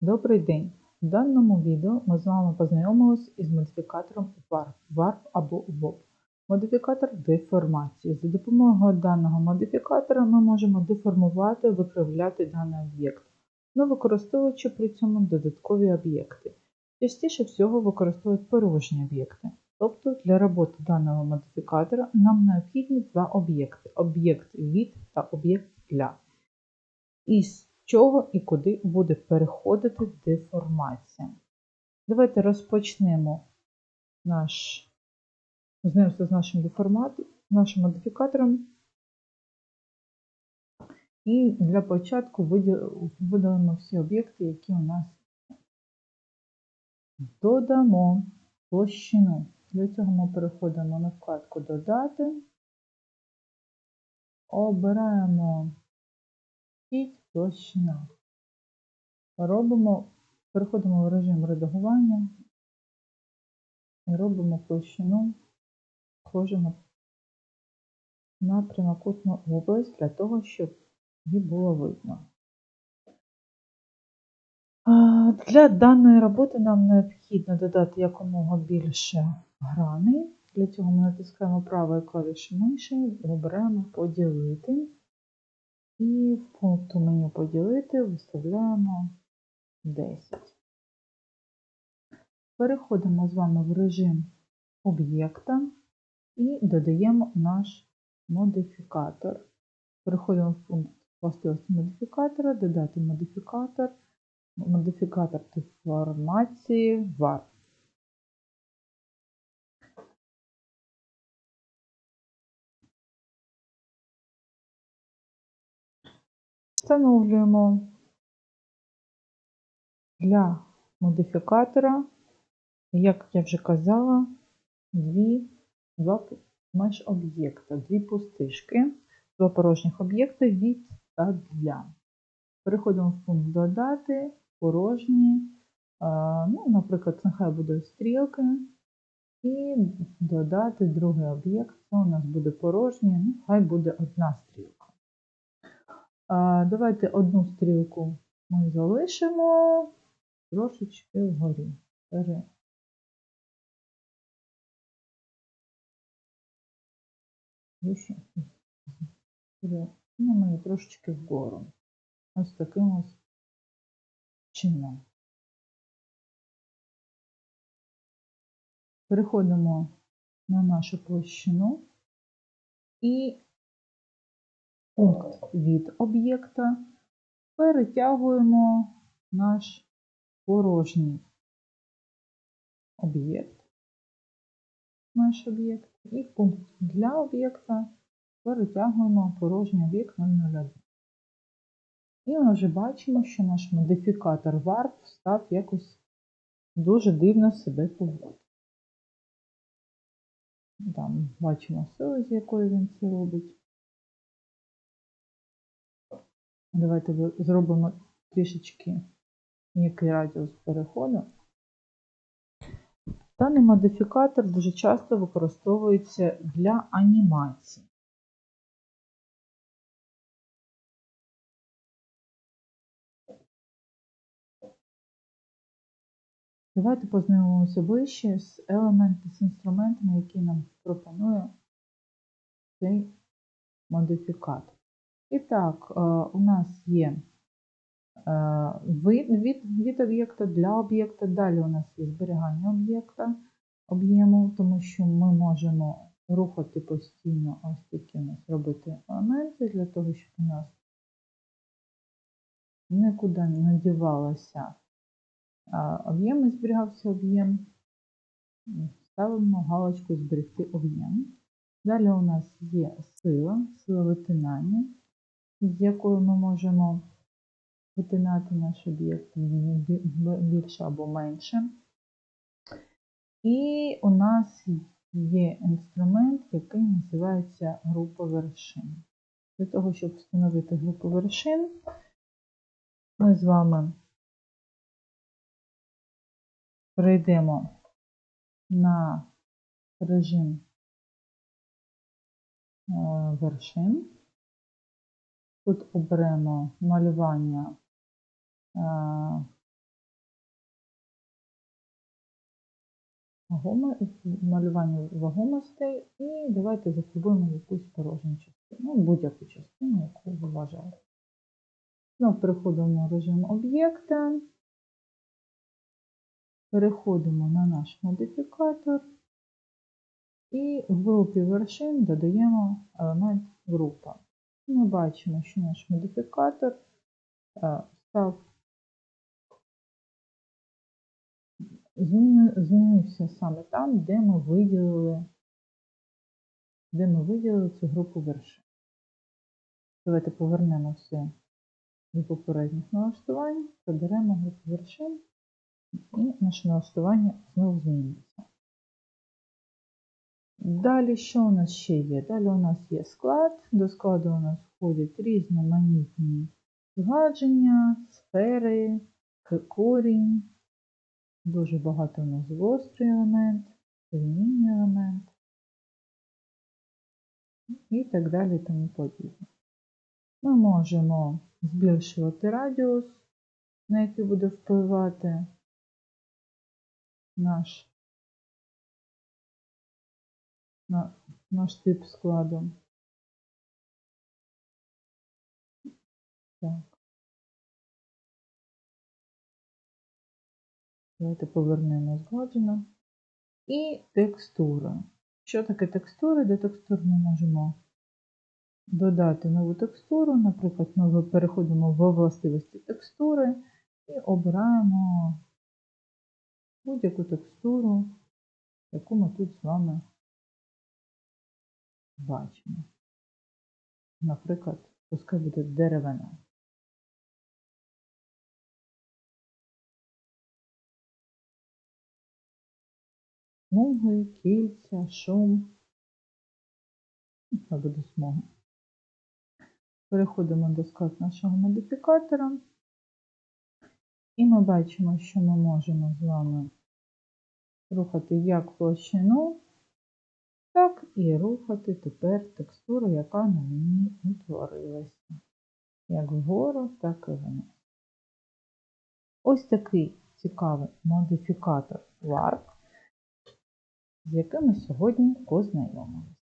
Добрий день! В даному відео ми з вами познайомилися із модифікатором VARP, VARP або VOP. Модифікатор деформації. За допомогою даного модифікатора ми можемо деформувати, викривляти даний об'єкт, не використовуючи при цьому додаткові об'єкти. Частіше всього використовують порожні об'єкти. Тобто для роботи даного модифікатора нам необхідні два об'єкти: об'єкт від та об'єкт для. Із чого і куди буде переходити деформація. Давайте розпочнемо наш знайомство з нашим деформатом, нашим модифікатором. І для початку видалимо всі об'єкти, які у нас додамо площину. Для цього ми переходимо на вкладку Додати, обираємо Піть площина. Робимо, переходимо в режим редагування і робимо площину схожу на прямокутну область для того, щоб її було видно. Для даної роботи нам необхідно додати якомога більше граней. Для цього ми натискаємо правою клавішою миші, вибираємо поділити. І в пункту меню поділити виставляємо 10. Переходимо з вами в режим об'єкта і додаємо наш модифікатор. Переходимо в пункт властивості модифікатора, додати модифікатор, модифікатор деформації var. Встановлюємо для модифікатора, як я вже казала, дві, два меж об'єкта, дві пустишки, два порожніх об'єкти від та для. Переходимо в пункт додати, порожні, ну, наприклад, нехай буде стрілки, і додати другий об'єкт, це у нас буде порожній, ну, хай буде одна стрілка. Давайте одну стрілку ми залишимо трошечки вгорі. Переносимо її трошечки вгору. Ось таким ось чином. Переходимо на нашу площину і пункт від об'єкта, перетягуємо наш порожній об'єкт, наш об'єкт, і пункт для об'єкта перетягуємо порожній об'єкт 001. І ми вже бачимо, що наш модифікатор VARP став якось дуже дивно себе поводити. Там бачимо силу, з якою він це робить. Давайте зробимо трішечки м'який радіус переходу. Даний модифікатор дуже часто використовується для анімації. Давайте познайомимося ближче з елементами, з інструментами, які нам пропонує цей модифікатор. І так, е, у нас є вид від, від об'єкта для об'єкта. Далі у нас є зберігання об'єкта об'єму, тому що ми можемо рухати постійно ось такі робити елементи для того, щоб у нас нікуди не дівалося об'єм і зберігався об'єм. Ставимо галочку Зберегти об'єм. Далі у нас є сила, сила витинання з якою ми можемо витинати наш об'єкт більше або менше. І у нас є інструмент, який називається група вершин. Для того, щоб встановити групу вершин, ми з вами перейдемо на режим е, вершин. Тут оберемо малювання е, малювання вагомостей і давайте зафарбуємо якусь порожню частину, будь-яку частину, яку ви вважаєте. Ну, переходимо в режим об'єкта, переходимо на наш модифікатор і в групі вершин додаємо елемент групи. Ми бачимо, що наш модифікатор е, став змінився саме там, де ми виділили, де ми виділили цю групу вершин. Давайте повернемося до попередніх налаштувань, заберемо групу вершин і наше налаштування знову зміниться. Далі що у нас ще є? Далі у нас є склад. До складу у нас входять різноманітні згладження, сфери, корінь. Дуже багато у нас гострий елемент, лінійний елемент і так далі тому подібне. Ми можемо збільшувати радіус, на який буде впливати наш, на, наш тип складу. Так. Давайте повернемо згладжено. І текстура. Що таке текстури? До текстур ми можемо додати нову текстуру. Наприклад, ми переходимо в властивості текстури і обираємо будь-яку текстуру, яку ми тут з вами бачимо. Наприклад, пускай буде деревина. Смуги, кільця, шум. Це буде смуги. Переходимо до склад нашого модифікатора. І ми бачимо, що ми можемо з вами рухати як площину, так і рухати тепер текстуру, яка на мені утворилася. Як вгору, так і вниз. Ось такий цікавий модифікатор Warp, з яким ми сьогодні познайомилися.